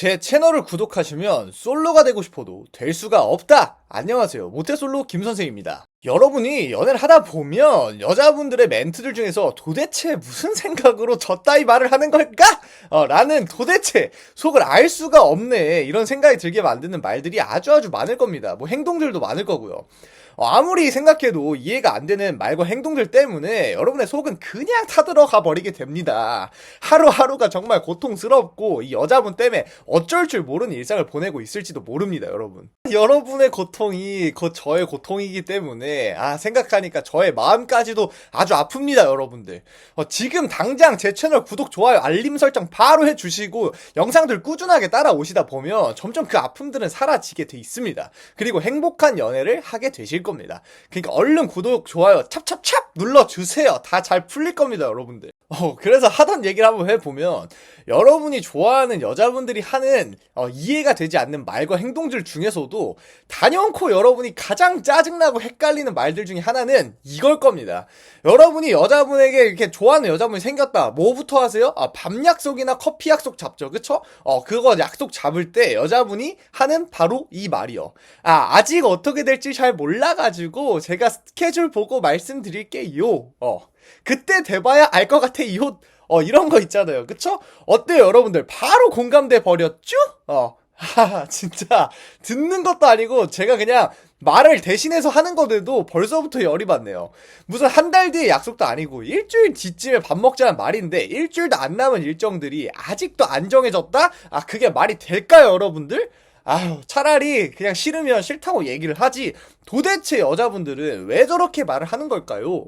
제 채널을 구독하시면 솔로가 되고 싶어도 될 수가 없다! 안녕하세요. 모태솔로 김선생입니다. 여러분이 연애를 하다 보면 여자분들의 멘트들 중에서 도대체 무슨 생각으로 저 따위 말을 하는 걸까? 어, 라는 도대체 속을 알 수가 없네. 이런 생각이 들게 만드는 말들이 아주 아주 많을 겁니다. 뭐 행동들도 많을 거고요. 어, 아무리 생각해도 이해가 안 되는 말과 행동들 때문에 여러분의 속은 그냥 타들어가 버리게 됩니다. 하루하루가 정말 고통스럽고 이 여자분 때문에 어쩔 줄 모르는 일상을 보내고 있을지도 모릅니다, 여러분. 여러분의 고통 이곧 저의 고통이기 때문에 아 생각하니까 저의 마음까지도 아주 아픕니다, 여러분들. 어, 지금 당장 제 채널 구독, 좋아요, 알림 설정 바로 해주시고 영상들 꾸준하게 따라오시다 보면 점점 그 아픔들은 사라지게 돼 있습니다. 그리고 행복한 연애를 하게 되실 겁니다. 그러니까 얼른 구독, 좋아요, 찹찹찹 눌러주세요. 다 잘 풀릴 겁니다, 여러분들. 어, 그래서 하던 얘기를 한번 해보면, 여러분이 좋아하는 여자분들이 하는, 어, 이해가 되지 않는 말과 행동들 중에서도, 단연코 여러분이 가장 짜증나고 헷갈리는 말들 중에 하나는 이걸 겁니다. 여러분이 여자분에게 이렇게 좋아하는 여자분이 생겼다. 뭐부터 하세요? 아, 밤 약속이나 커피 약속 잡죠. 그쵸? 어, 그거 약속 잡을 때 여자분이 하는 바로 이 말이요. 아, 아직 어떻게 될지 잘 몰라가지고, 제가 스케줄 보고 말씀드릴게요. 어. 그때 돼봐야 알 것 같아, 이 옷. 어, 이런 거 있잖아요. 그쵸? 어때요, 여러분들? 바로 공감돼 버렸죠? 어. 하하, 진짜, 듣는 것도 아니고, 제가 그냥 말을 대신해서 하는 것들도 벌써부터 열이 받네요. 무슨 한 달 뒤에 약속도 아니고, 일주일 뒤쯤에 밥 먹자는 말인데, 일주일도 안 남은 일정들이 아직도 안 정해졌다? 아, 그게 말이 될까요, 여러분들? 아유, 차라리 그냥 싫으면 싫다고 얘기를 하지. 도대체 여자분들은 왜 저렇게 말을 하는 걸까요?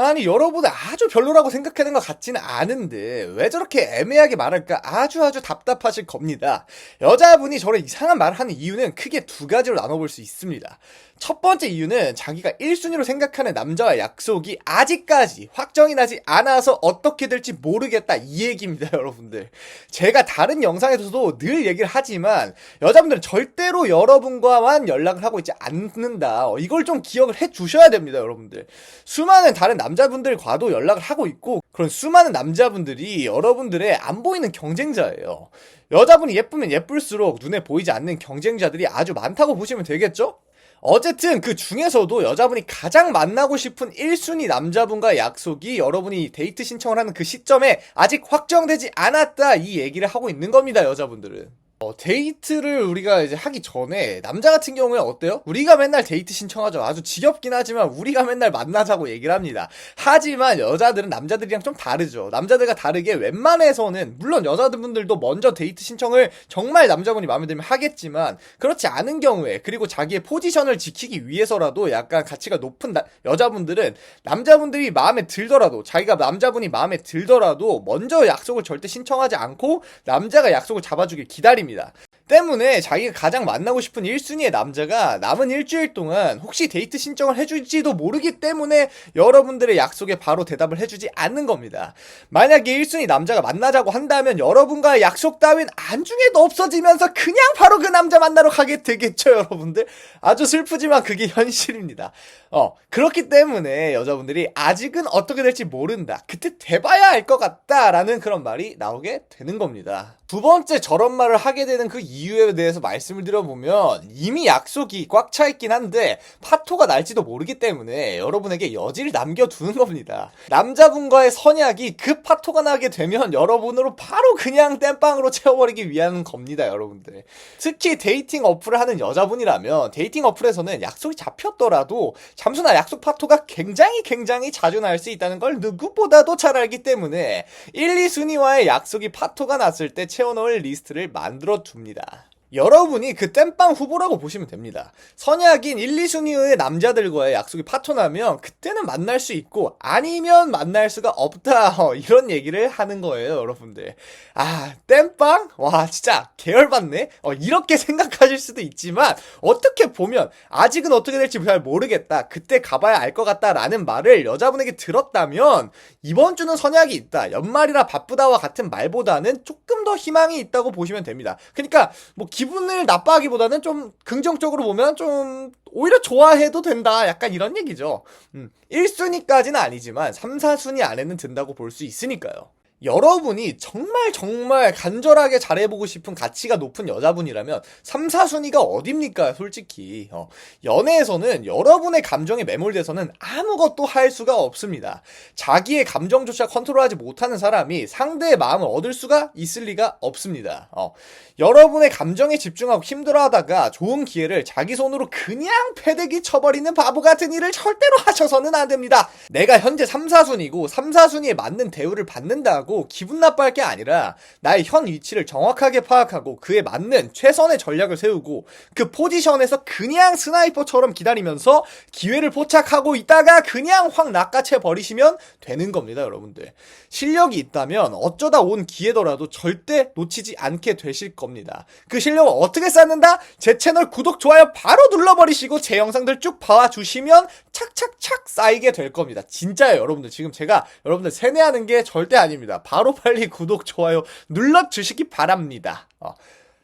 아니 여러분은 아주 별로라고 생각하는 것 같지는 않은데 왜 저렇게 애매하게 말할까 아주 아주 답답하실 겁니다. 여자분이 저런 이상한 말을 하는 이유는 크게 두 가지로 나눠볼 수 있습니다. 첫 번째 이유는 자기가 1순위로 생각하는 남자와 약속이 아직까지 확정이 나지 않아서 어떻게 될지 모르겠다 이 얘기입니다 여러분들 제가 다른 영상에서도 늘 얘기를 하지만 여자분들은 절대로 여러분과만 연락을 하고 있지 않는다 이걸 좀 기억을 해 주셔야 됩니다 여러분들 수많은 다른 남 자분들과도 연락을 하고 있고 그런 수많은 남자분들이 여러분들의 안 보이는 경쟁자예요 여자분이 예쁘면 예쁠수록 눈에 보이지 않는 경쟁자들이 아주 많다고 보시면 되겠죠? 어쨌든 그 중에서도 여자분이 가장 만나고 싶은 1순위 남자분과 약속이 여러분이 데이트 신청을 하는 그 시점에 아직 확정되지 않았다 이 얘기를 하고 있는 겁니다 여자분들은 어, 데이트를 우리가 이제 하기 전에 남자 같은 경우에 어때요? 우리가 맨날 데이트 신청하죠. 아주 지겹긴 하지만 우리가 맨날 만나자고 얘기를 합니다. 하지만 여자들은 남자들이랑 좀 다르죠. 남자들과 다르게 웬만해서는 물론 여자분들도 먼저 데이트 신청을 정말 남자분이 마음에 들면 하겠지만 그렇지 않은 경우에 그리고 자기의 포지션을 지키기 위해서라도 약간 가치가 높은 나, 여자분들은 남자분들이 마음에 들더라도 자기가 남자분이 마음에 들더라도 먼저 약속을 절대 신청하지 않고 남자가 약속을 잡아주길 기다립니다. 입니다. 때문에 자기가 가장 만나고 싶은 1순위의 남자가 남은 일주일 동안 혹시 데이트 신청을 해줄지도 모르기 때문에 여러분들의 약속에 바로 대답을 해주지 않는 겁니다. 만약에 1순위 남자가 만나자고 한다면 여러분과의 약속 따윈 안중에도 없어지면서 그냥 바로 그 남자 만나러 가게 되겠죠, 여러분들? 아주 슬프지만 그게 현실입니다. 어, 그렇기 때문에 여자분들이 아직은 어떻게 될지 모른다. 그때 돼봐야 알 것 같다라는 그런 말이 나오게 되는 겁니다. 두 번째 저런 말을 하게 되는 그 이유에 대해서 말씀을 드려보면 이미 약속이 꽉 차 있긴 한데 파토가 날지도 모르기 때문에 여러분에게 여지를 남겨두는 겁니다. 남자분과의 선약이 그 파토가 나게 되면 여러분으로 바로 그냥 땜빵으로 채워버리기 위한 겁니다, 여러분들. 특히 데이팅 어플을 하는 여자분이라면 데이팅 어플에서는 약속이 잡혔더라도 잠수나 약속 파토가 굉장히 굉장히 자주 날 수 있다는 걸 누구보다도 잘 알기 때문에 1, 2순위와의 약속이 파토가 났을 때 채워넣을 리스트를 만들어 둡니다. 여러분이 그 땜빵 후보라고 보시면 됩니다. 선약인 1, 2순위의 남자들과의 약속이 파토나면 그때는 만날 수 있고 아니면 만날 수가 없다 어, 이런 얘기를 하는 거예요 여러분들. 아 땜빵? 와 진짜 계열받네? 어, 이렇게 생각하실 수도 있지만 어떻게 보면 아직은 어떻게 될지 잘 모르겠다. 그때 가봐야 알 것 같다 라는 말을 여자분에게 들었다면 이번 주는 선약이 있다. 연말이라 바쁘다와 같은 말보다는 조금 더 희망이 있다고 보시면 됩니다. 그러니까 뭐 기분을 나빠하기보다는 좀 긍정적으로 보면 좀 오히려 좋아해도 된다. 약간 이런 얘기죠. 음, 1순위까지는 아니지만 3, 4순위 안에는 든다고 볼 수 있으니까요. 여러분이 정말 정말 간절하게 잘해보고 싶은 가치가 높은 여자분이라면 3, 4순위가 어딥니까 솔직히? 어, 연애에서는 여러분의 감정에 매몰돼서는 아무것도 할 수가 없습니다. 자기의 감정조차 컨트롤하지 못하는 사람이 상대의 마음을 얻을 수가 있을 리가 없습니다. 어, 여러분의 감정에 집중하고 힘들어하다가 좋은 기회를 자기 손으로 그냥 패대기 쳐버리는 바보 같은 일을 절대로 하셔서는 안 됩니다. 내가 현재 3, 4순위고 3, 4순위에 맞는 대우를 받는다 고 기분 나빠할 게 아니라 나의 현 위치를 정확하게 파악하고 그에 맞는 최선의 전략을 세우고 그 포지션에서 그냥 스나이퍼처럼 기다리면서 기회를 포착하고 있다가 그냥 확 낚아채 버리시면 되는 겁니다, 여러분들. 실력이 있다면 어쩌다 온 기회더라도 절대 놓치지 않게 되실 겁니다. 그 실력을 어떻게 쌓는다? 제 채널 구독, 좋아요 바로 눌러버리시고 제 영상들 쭉 봐주시면 착착착 쌓이게 될 겁니다. 진짜예요, 여러분들. 지금 제가 여러분들 세뇌하는 게 절대 아닙니다. 바로 빨리 구독, 좋아요 눌러주시기 바랍니다. 어.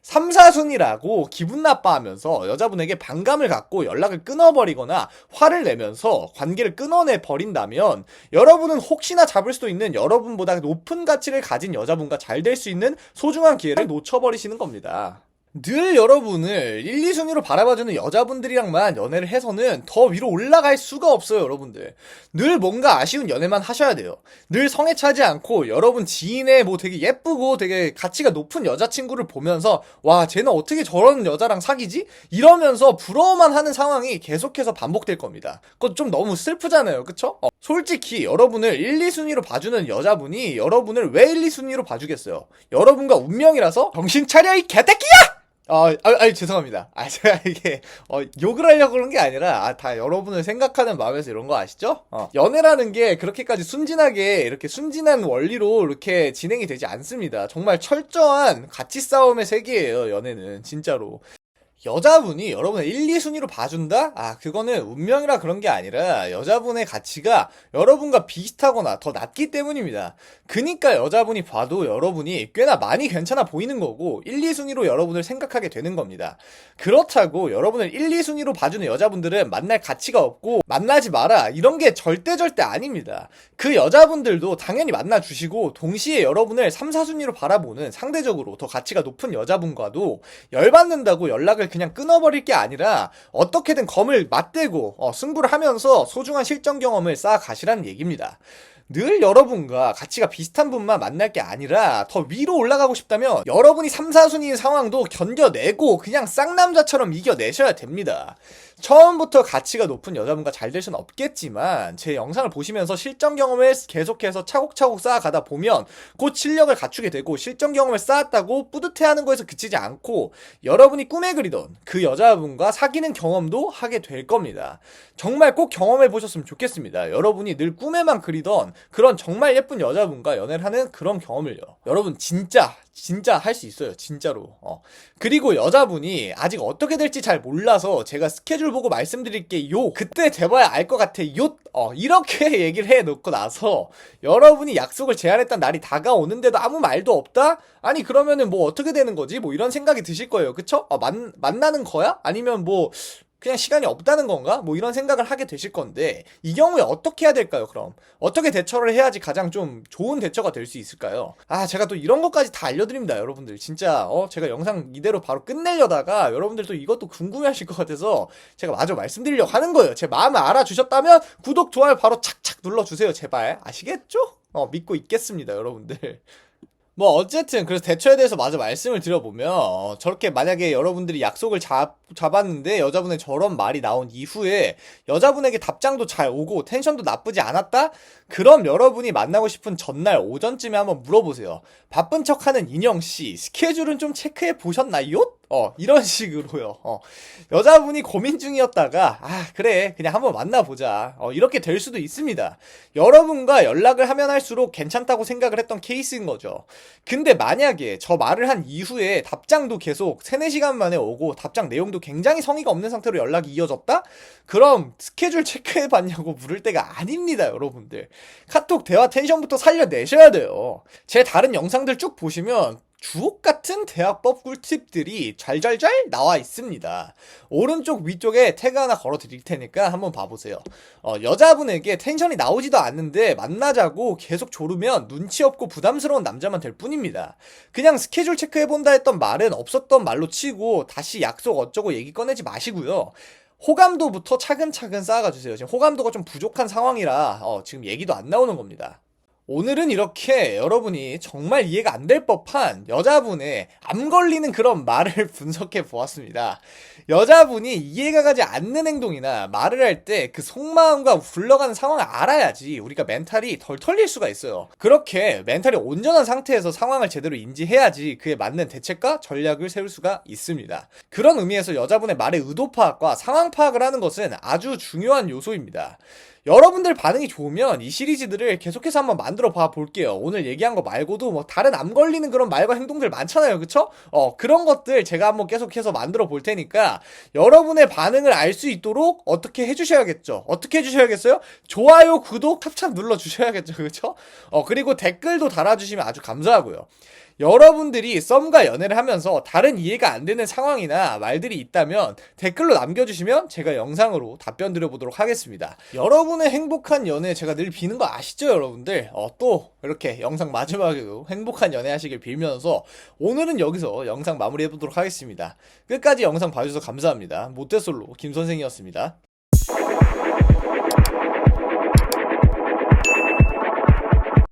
3, 4순이라고 기분 나빠하면서 여자분에게 반감을 갖고 연락을 끊어버리거나 화를 내면서 관계를 끊어내 버린다면 여러분은 혹시나 잡을 수도 있는 여러분보다 높은 가치를 가진 여자분과 잘 될 수 있는 소중한 기회를 놓쳐버리시는 겁니다. 늘 여러분을 1, 2순위로 바라봐주는 여자분들이랑만 연애를 해서는 더 위로 올라갈 수가 없어요, 여러분들. 늘 뭔가 아쉬운 연애만 하셔야 돼요. 늘 성에 차지 않고 여러분 지인의 뭐 되게 예쁘고 되게 가치가 높은 여자친구를 보면서 와, 쟤는 어떻게 저런 여자랑 사귀지? 이러면서 부러워만 하는 상황이 계속해서 반복될 겁니다. 그건 좀 너무 슬프잖아요, 그쵸? 어, 솔직히 여러분을 1, 2순위로 봐주는 여자분이 여러분을 왜 1, 2순위로 봐주겠어요? 여러분과 운명이라서 정신 차려, 이 개새끼야! 아, 아, 아니, 죄송합니다. 아, 제가 이게, 어, 욕을 하려고 그런 게 아니라, 아, 다 여러분을 생각하는 마음에서 이런 거 아시죠? 어, 연애라는 게 그렇게까지 순진하게, 이렇게 순진한 원리로 이렇게 진행이 되지 않습니다. 정말 철저한 가치 싸움의 세계예요, 연애는. 진짜로. 여자분이 여러분을 1, 2순위로 봐준다? 아, 그거는 운명이라 그런 게 아니라 여자분의 가치가 여러분과 비슷하거나 더 낮기 때문입니다. 그니까 여자분이 봐도 여러분이 꽤나 많이 괜찮아 보이는 거고 1, 2순위로 여러분을 생각하게 되는 겁니다. 그렇다고 여러분을 1, 2순위로 봐주는 여자분들은 만날 가치가 없고 만나지 마라. 이런 게 절대 절대 아닙니다. 그 여자분들도 당연히 만나주시고 동시에 여러분을 3, 4순위로 바라보는 상대적으로 더 가치가 높은 여자분과도 열받는다고 연락을 그냥 끊어버릴 게 아니라 어떻게든 검을 맞대고 어, 승부를 하면서 소중한 실전 경험을 쌓아 가시라는 얘기입니다. 늘 여러분과 가치가 비슷한 분만 만날 게 아니라 더 위로 올라가고 싶다면 여러분이 3, 4순위인 상황도 견뎌내고 그냥 쌍남자처럼 이겨내셔야 됩니다. 처음부터 가치가 높은 여자분과 잘 될 수는 없겠지만 제 영상을 보시면서 실전 경험을 계속해서 차곡차곡 쌓아가다 보면 곧 실력을 갖추게 되고 실전 경험을 쌓았다고 뿌듯해하는 거에서 그치지 않고 여러분이 꿈에 그리던 그 여자분과 사귀는 경험도 하게 될 겁니다. 정말 꼭 경험해 보셨으면 좋겠습니다. 여러분이 늘 꿈에만 그리던 그런 정말 예쁜 여자분과 연애를 하는 그런 경험을요. 여러분 진짜 진짜 할 수 있어요. 진짜로. 어. 그리고 여자분이 아직 어떻게 될지 잘 몰라서 제가 스케줄 보고 말씀드릴게요. 그때 돼봐야 알 것 같아요. 어, 이렇게 얘기를 해 놓고 나서 여러분이 약속을 제안했던 날이 다가오는데도 아무 말도 없다? 아니 그러면은 뭐 어떻게 되는 거지? 뭐 이런 생각이 드실 거예요. 그쵸? 어, 만, 만나는 거야? 아니면 뭐 그냥 시간이 없다는 건가? 뭐 이런 생각을 하게 되실 건데 이 경우에 어떻게 해야 될까요? 그럼 어떻게 대처를 해야지 가장 좀 좋은 대처가 될 수 있을까요? 아 제가 또 이런 것까지 다 알려드립니다, 여러분들. 진짜 어 제가 영상 이대로 바로 끝내려다가 여러분들 또 이것도 궁금해하실 것 같아서 제가 마저 말씀드리려고 하는 거예요. 제 마음을 알아주셨다면 구독 좋아요 바로 착착 눌러주세요, 제발 아시겠죠? 어 믿고 있겠습니다, 여러분들. 뭐 어쨌든 그래서 대처에 대해서 마저 말씀을 드려보면 어, 저렇게 만약에 여러분들이 약속을 잡, 잡았는데 여자분의 저런 말이 나온 이후에 여자분에게 답장도 잘 오고 텐션도 나쁘지 않았다? 그럼 여러분이 만나고 싶은 전날 오전쯤에 한번 물어보세요. 바쁜 척하는 인형씨 스케줄은 좀 체크해 보셨나요? 어, 이런 식으로요. 어, 여자분이 고민 중이었다가, 아, 그래. 그냥 한번 만나보자. 어, 이렇게 될 수도 있습니다. 여러분과 연락을 하면 할수록 괜찮다고 생각을 했던 케이스인 거죠. 근데 만약에 저 말을 한 이후에 답장도 계속 3, 4시간 만에 오고 답장 내용도 굉장히 성의가 없는 상태로 연락이 이어졌다? 그럼 스케줄 체크해 봤냐고 물을 때가 아닙니다, 여러분들. 카톡 대화 텐션부터 살려내셔야 돼요. 제 다른 영상들 쭉 보시면 주옥 같은 대학법 꿀팁들이 잘잘잘 나와 있습니다. 오른쪽 위쪽에 태그 하나 걸어 드릴 테니까 한번 봐보세요. 어, 여자분에게 텐션이 나오지도 않는데 만나자고 계속 조르면 눈치 없고 부담스러운 남자만 될 뿐입니다. 그냥 스케줄 체크해본다 했던 말은 없었던 말로 치고 다시 약속 어쩌고 얘기 꺼내지 마시고요. 호감도부터 차근차근 쌓아가 주세요. 지금 호감도가 좀 부족한 상황이라 어, 지금 얘기도 안 나오는 겁니다. 오늘은 이렇게 여러분이 정말 이해가 안 될 법한 여자분의 암 걸리는 그런 말을 분석해 보았습니다. 여자분이 이해가 가지 않는 행동이나 말을 할 때 그 속마음과 굴러가는 상황을 알아야지 우리가 멘탈이 덜 털릴 수가 있어요. 그렇게 멘탈이 온전한 상태에서 상황을 제대로 인지해야지 그에 맞는 대책과 전략을 세울 수가 있습니다. 그런 의미에서 여자분의 말의 의도 파악과 상황 파악을 하는 것은 아주 중요한 요소입니다. 여러분들 반응이 좋으면 이 시리즈들을 계속해서 한번 만들어 봐 볼게요. 오늘 얘기한 거 말고도 뭐 다른 암 걸리는 그런 말과 행동들 많잖아요. 그쵸? 어, 그런 것들 제가 한번 계속해서 만들어 볼 테니까 여러분의 반응을 알 수 있도록 어떻게 해주셔야겠죠? 어떻게 해주셔야겠어요? 좋아요, 구독, 탑탑 눌러 주셔야겠죠. 그쵸? 어, 그리고 댓글도 달아주시면 아주 감사하고요. 여러분들이 썸과 연애를 하면서 다른 이해가 안 되는 상황이나 말들이 있다면 댓글로 남겨주시면 제가 영상으로 답변 드려보도록 하겠습니다. 여러분의 행복한 연애 제가 늘 비는 거 아시죠, 여러분들? 어, 또 이렇게 영상 마지막에도 행복한 연애 하시길 빌면서 오늘은 여기서 영상 마무리해보도록 하겠습니다. 끝까지 영상 봐주셔서 감사합니다. 모태솔로 김선생이었습니다.